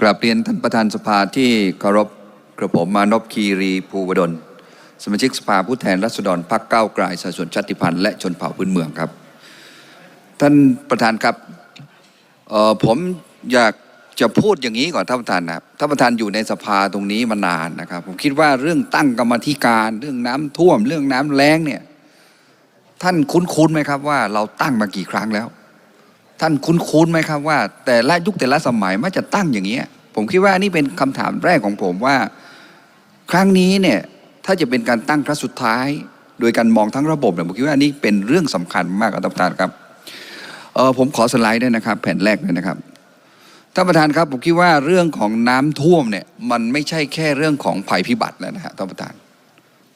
กราบเรียนท่านประธานสภาที่เคารพกระผมมานพคีรีภูวดล สมาชิกสภาผู้แทนราษฎรพรรคก้าวไกลสัดส่วนชาติพันธุ์และชนเผ่าพื้นเมืองครับ ท่านประธานครับผมอยากจะพูดอย่างนี้ก่อนท่านประธานนะครับท่านประธานอยู่ในสภาตรงนี้มานานนะครับ ผมคิดว่าเรื่องตั้งกรรมธิการ เรื่องน้ำท่วม เรื่องน้ำแล้งเนี่ยท่านคุ้นๆไหมครับว่าเราตั้งมากี่ครั้งแล้ว ท่านคุ้นๆไหมครับว่า แต่ละยุคแต่ละสมัยมันจะตั้งอย่างเนี้ยผมคิดว่านี่เป็นคำถามแรกของผมว่า ครั้งนี้เนี่ยถ้าจะเป็นการตั้งครั้งสุดท้าย โดยการมองทั้งระบบเนี่ยผมคิดว่านี่เป็นเรื่องสำคัญมากครับท่านประธานครับเออผมขอสไลด์ด้วยนะครับ แผ่นแรกเลยนะครับท่านประธานครับผมคิดว่าเรื่องของน้ำท่วมเนี่ยมันไม่ใช่แค่เรื่องของภัยพิบัติแล้วนะฮะท่านประธาน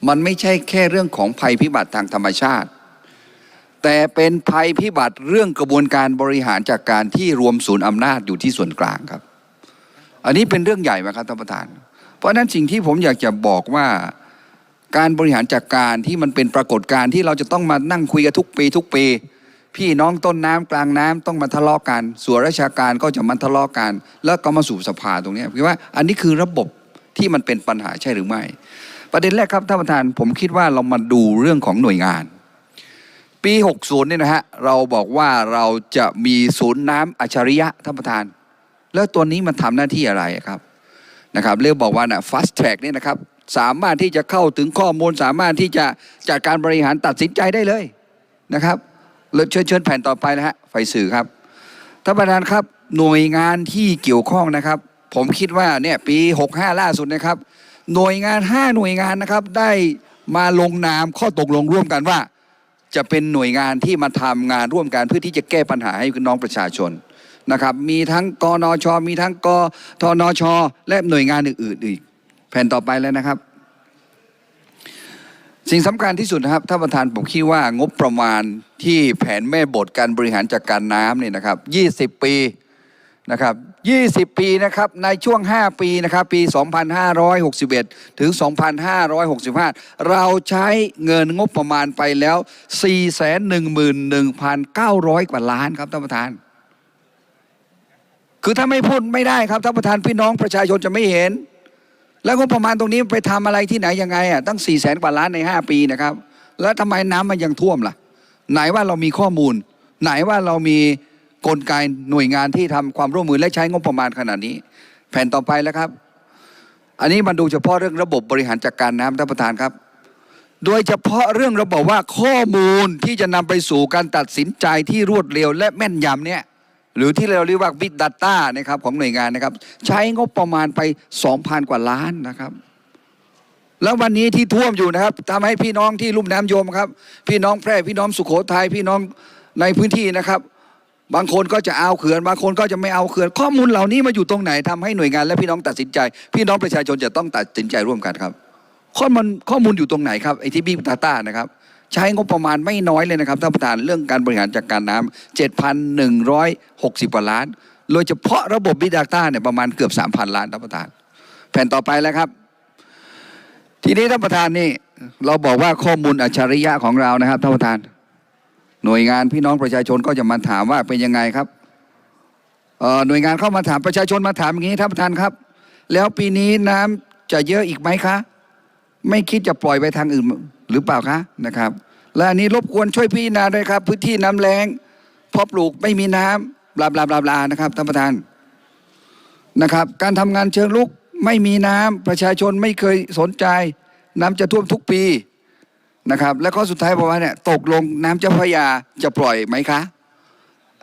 มันไม่ใช่แค่เรื่องของภัยพิบัติทางธรรมชาติ แต่เป็นภัยพิบัติเรื่องกระบวนการบริหารจากการที่รวมศูนย์อำนาจอยู่ที่ส่วนกลางครับ อันนี้เป็นเรื่องใหญ่ไหมครับท่านประธาน เพราะฉะนั้นสิ่งที่ผมอยากจะบอกว่าการบริหารจัดการที่มันเป็นปรากฏการณ์ที่เราจะต้องมานั่งคุยกันทุกปี ทุกปี พี่น้องต้นน้ำกลางน้ำต้องมาทะเลาะกัน ส่วนราชการก็จะมาทะเลาะกัน แล้วก็มาสู่สภาตรงนี้คือว่าอันนี้คือระบบที่มันเป็นปัญหาใช่หรือไม่ ประเด็นแรกครับท่านประธานผมคิดว่าเรามาดูเรื่องของหน่วยงาน ปี 60เนี่ยนะฮะเราบอกว่าเราจะมีศูนย์น้ำอัจฉริยะท่านประธาน แล้วตัวนี้มันทำหน้าที่อะไรครับนะครับเรียกบอกว่านะ fast track เนี่ยนะครับสามารถที่จะเข้าถึงข้อมูล สามารถที่จะจัดการบริหารตัดสินใจได้เลยนะครับเชิญเชิญแผ่นต่อไปนะฮะไฟสื่อครับท่านประธานครับหน่วยงานที่เกี่ยวข้องนะครับ ผมคิดว่าเนี่ยปี 65 ล่าสุดนะครับ หน่วยงาน 5 หน่วยงานนะครับได้มาลงนามข้อตกลงร่วมกันว่า จะเป็นหน่วยงานที่มาทำงานร่วมกันเพื่อที่จะแก้ปัญหาให้กับน้องประชาชนนะครับ มีทั้งกนช มีทั้งกทนช และหน่วยงานอื่นๆอีก แผ่นต่อไปแล้วนะครับ สิ่งสำคัญที่สุดนะครับท่านประธานผมคิดว่างบประมาณที่แผนแม่บทการบริหารจัดการน้ำเนี่ยนะครับ 20 ปี นะครับ20 ปีนะครับในช่วง 5 ปีนะครับปี 2561 ถึง 2565 เราใช้เงินงบประมาณไปแล้ว 411,900 กว่าล้านครับท่านประธาน คือถ้าไม่พูดไม่ได้ครับท่านประธานพี่น้องประชาชนจะไม่เห็น แล้วงบประมาณตรงนี้ไปทำอะไรที่ไหนยังไงอะตั้ง4ี่แสนกว่าล้านใน 5 ปีนะครับ แล้วทำไมน้ำมันยังท่วมล่ะ ไหนว่าเรามีข้อมูล ไหนว่าเรามี กลไกหน่วยงานที่ทำความร่วมมือและใช้งบประมาณขนาดนี้ แผ่นต่อไปแล้วครับ อันนี้มาดูเฉพาะเรื่องระบบบริหารจัดการน้ำท่านประธานครับ โดยเฉพาะเรื่องระบบว่าข้อมูลที่จะนำไปสู่การตัดสินใจที่รวดเร็วและแม่นยำเนี่ยหรือที่เราเรียกว่า Big Data นะครับของหน่วยงานนะครับ ใช้งบประมาณไป 2,000 กว่าล้านนะครับ แล้ววันนี้ที่ท่วมอยู่นะครับทำให้พี่น้องที่ลุ่มน้ำโยมครับ พี่น้องแพร่พี่น้องสุโขทัยพี่น้องในพื้นที่นะครับ บางคนก็จะเอาเขื่อนบางคนก็จะไม่เอาเขื่อนข้อมูลเหล่านี้มาอยู่ตรงไหนทำให้หน่วยงาน และพี่น้องตัดสินใจ พี่น้องประชาชนจะต้องตัดสินใจร่วมกันครับ ข้อมูลข้อมูลอยู่ตรงไหนครับไอที่บิ๊กดาต้านะครับ ใช้งบประมาณไม่น้อยเลยนะครับท่านประธานเรื่องการบริหารจัดการน้ำ7,160กว่าล้านโดยเฉพาะระบบบิดาต้าเนี่ยประมาณเกือบ 3,000 ล้านท่านประธาน แผ่นต่อไปแล้วครับ ทีนี้ท่านประธานนี่เราบอกว่าข้อมูลอัจฉริยะของเรานะครับท่านประธาน หน่วยงานพี่น้องประชาชนก็จะมาถามว่าเป็นยังไงครับเอ่อหน่วยงานเข้ามาถามประชาชนมาถามอย่างนี้ท่านประธานครับ แล้วปีนี้น้ำจะเยอะอีกไหมคะ ไม่คิดจะปล่อยไปทางอื่นหรือเปล่าคะนะครับ และอันนี้รบกวนช่วยพิจารณาด้วยครับ พื้นที่น้ำแรงพาะปลูกไม่มีน้ำบลาบลาบลาบลานะครับท่านประธานนะครับ การทำงานเชิงลุกไม่มีน้ำประชาชนไม่เคยสนใจ น้ำจะท่วมทุกปี นะครับ และข้อสุดท้ายบอกว่าเนี่ยตกลงน้ำเจ้าพระยาจะปล่อยไหมคะ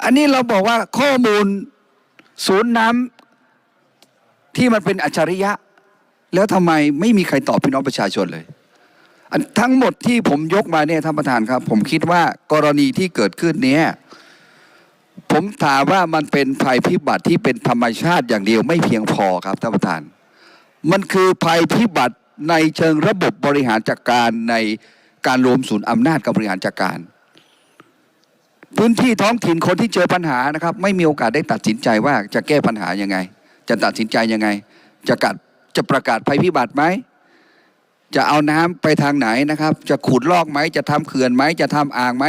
อันนี้เราบอกว่าข้อมูลศูนย์น้ำที่มันเป็นอัจฉริยะ แล้วทำไมไม่มีใครตอบพี่น้องประชาชนเลยทั้งหมดที่ผมยกมาเนี่ยท่านประธานครับ ผมคิดว่ากรณีที่เกิดขึ้นเนี้ยผมถามว่ามันเป็นภัยพิบัติที่เป็นธรรมชาติอย่างเดียวไม่เพียงพอครับท่านประธาน มันคือภัยพิบัติในเชิงระบบบริหารจัดการใน การรวมศูนย์อำนาจกับบริหารจัดการ พื้นที่ท้องถิ่นคนที่เจอปัญหานะครับ ไม่มีโอกาสได้ตัดสินใจว่าจะแก้ปัญหายังไง จะตัดสินใจยังไง จะกัดจะประกาศภัยพิบัติไหมจะเอาน้ำไปทางไหนนะครับ จะขุดลอกไหมจะทำเขื่อนไหมจะทำอ่างไหม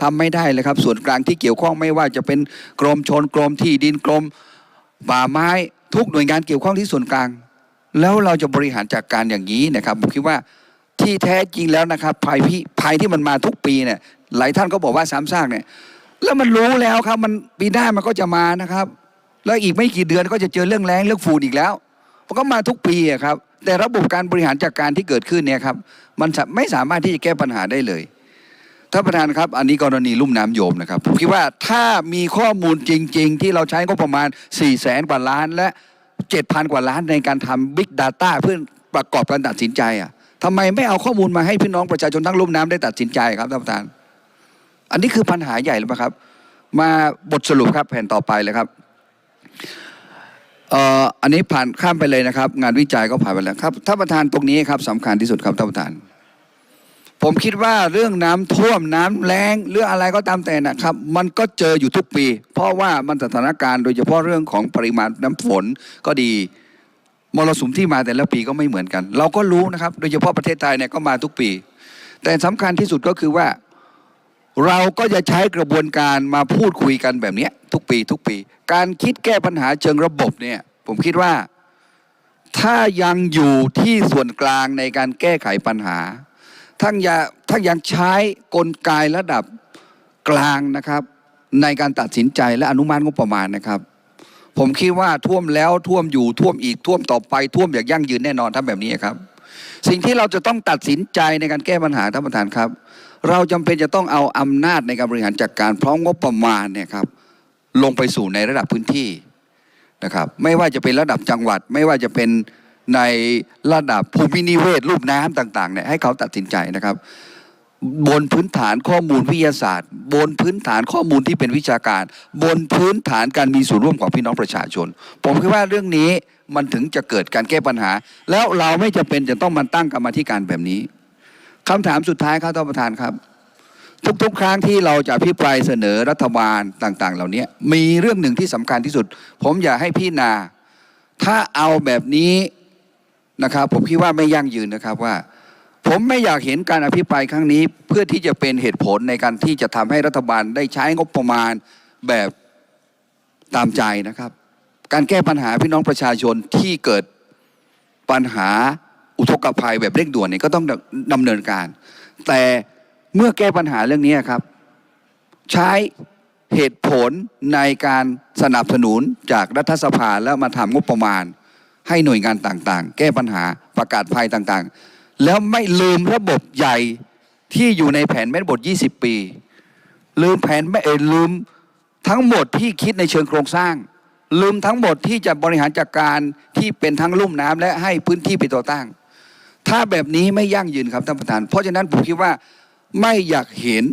ทำไม่ได้เลยครับ ส่วนกลางที่เกี่ยวข้องไม่ว่าจะเป็นกรมชนกรมที่ดินกรมป่าไม้ทุกหน่วยงานเกี่ยวข้องที่ส่วนกลาง แล้วเราจะบริหารจัดการอย่างนี้นะครับผมคิดว่า ที่แท้จริงแล้วนะครับภัยพิภัยที่มันมาทุกปีเนี่ยหลายท่านก็บอกว่าซ้ำซากเนี่ยแล้วมันรู้แล้วครับมันปีหน้ามันก็จะมานะครับ แล้วอีกไม่กี่เดือนก็จะเจอเรื่องแรงเรื่องฝุ่นอีกแล้วมันก็มาทุกปีอะครับ แต่ระบบการบริหารจัดการที่เกิดขึ้นเนี่ยครับมันไม่สามารถที่จะแก้ปัญหาได้เลยท่านประธานครับ อันนี้กรณีลุ่มน้ำโยมนะครับผมคิดว่าถ้ามีข้อมูลจริง ๆ ที่เราใช้ก็ประมาณ4ี่แสนกว่าล้านและ7,000 กว่าล้านในการทำ Big Data เพื่อประกอบการตัดสินใจอะ ทำไมไม่เอาข้อมูลมาให้พี่น้องประชาชนทั้งลุ่มน้ำได้ตัดสินใจครับท่านประธาน อันนี้คือปัญหาใหญ่เลยครับ มาบทสรุปครับแผ่นต่อไปเลยครับเอ่ออันนี้ผ่านข้ามไปเลยนะครับ งานวิจัยก็ผ่านไปแล้วครับท่านประธานตรงนี้ครับสำคัญที่สุดครับท่านประธาน ผมคิดว่าเรื่องน้ำท่วมน้ำแล้งเรื่องอะไรก็ตามแต่นะครับ มันก็เจออยู่ทุกปี เพราะว่ามันสถานการณ์โดยเฉพาะเรื่องของปริมาณน้ำฝนก็ดี รสุมที่มาแต่ละปีก็ไม่เหมือนกัน เราก็รู้นะครับ โดยเฉพาะประเทศไทยเนี่ยก็มาทุกปี แต่สำคัญที่สุดก็คือว่า เราก็จะใช้กระบวนการมาพูดคุยกันแบบนี้ทุกปีทุกปี การคิดแก้ปัญหาเชิงระบบเนี่ยผมคิดว่าถ้ายังอยู่ที่ส่วนกลางในการแก้ไขปัญหาทั้งยาทั้งยังใช้กลไกระดับกลางนะครับ ในการตัดสินใจและอนุมัติงบประมาณนะครับ ผมคิดว่าท่วมแล้วท่วมอยู่ท่วมอีกท่วมต่อไปท่วมอย่างยั่งยืนแน่นอนทำแบบนี้ครับ สิ่งที่เราจะต้องตัดสินใจในการแก้ปัญหาท่านประธานครับ เราจำเป็นจะต้องเอาอำนาจในการบริหารจัดการพร้อมงบประมาณเนี่ยครับลงไปสู่ในระดับพื้นที่นะครับไม่ว่าจะเป็นระดับจังหวัด ไม่ว่าจะเป็นในระดับภูมินิเวศรูปน้ำต่างๆเนี่ยให้เขาตัดสินใจนะครับ บนพื้นฐานข้อมูลวิทยาศาสตร์ บนพื้นฐานข้อมูลที่เป็นวิชาการ บนพื้นฐานการมีส่วนร่วมของพี่น้องประชาชน ผมคิดว่าเรื่องนี้มันถึงจะเกิดการแก้ปัญหา แล้วเราไม่จำเป็นจะต้องมาตั้งกรรมธิการแบบนี้คำถามสุดท้ายครับท่านประธานครับ ทุกๆ ครั้งที่เราจะพิปรายเสนอรัฐบาลต่าง ๆ เหล่านี้มีเรื่องหนึ่งที่สำคัญที่สุด ผมอยากให้พี่นา ถ้าเอาแบบนี้นะครับ ผมคิดว่าไม่ยั่งยืนนะครับว่า ผมไม่อยากเห็นการอภิปรายครั้งนี้ เพื่อที่จะเป็นเหตุผลในการที่จะทำให้รัฐบาลได้ใช้งบประมาณแบบตามใจนะครับ การแก้ปัญหาพี่น้องประชาชนที่เกิดปัญหาอุทกภัยแบบเร่งด่วนเนี่ยก็ต้องดำเนินการ แต่เมื่อแก้ปัญหาเรื่องนี้ครับ ใช้เหตุผลในการสนับสนุนจากรัฐสภาแล้วมาทำงบประมาณ ให้หน่วยงานต่างๆ แก้ปัญหาประกาศภัยต่างๆ แล้วไม่ลืมระบบใหญ่ที่อยู่ในแผนแม่บท 20 ปี ลืมแผนไม่เออลืมทั้งหมดที่คิดในเชิงโครงสร้าง ลืมทั้งหมดที่จะบริหารจัดการที่เป็นทั้งลุ่มน้ำและให้พื้นที่เป็นตัวตั้ง ถ้าแบบนี้ไม่ยั่งยืนครับท่านประธาน เพราะฉะนั้นผมคิดว่าไม่อยากเห็น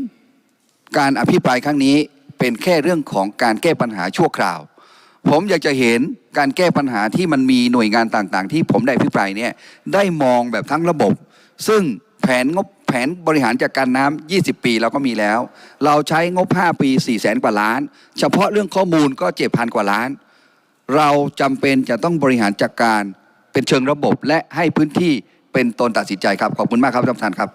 การอภิปรายครั้งนี้เป็นแค่เรื่องของการแก้ปัญหาชั่วคราว ผมอยากจะเห็นการแก้ปัญหาที่มันมีหน่วยงานต่างๆ ที่ผมได้อภิปรายเนี่ยได้มองแบบทั้งระบบ ซึ่งแผนงบแผนบริหารจัดการน้ำ20 ปีเราก็มีแล้ว เราใช้งบ 5 ปี4แสนกว่าล้าน เฉพาะเรื่องข้อมูลก็7,000กว่าล้าน เราจำเป็นจะต้องบริหารจัดการเป็นเชิงระบบ และให้พื้นที่เป็นตนตัดสินใจครับ ขอบคุณมากครับท่านประธานครับ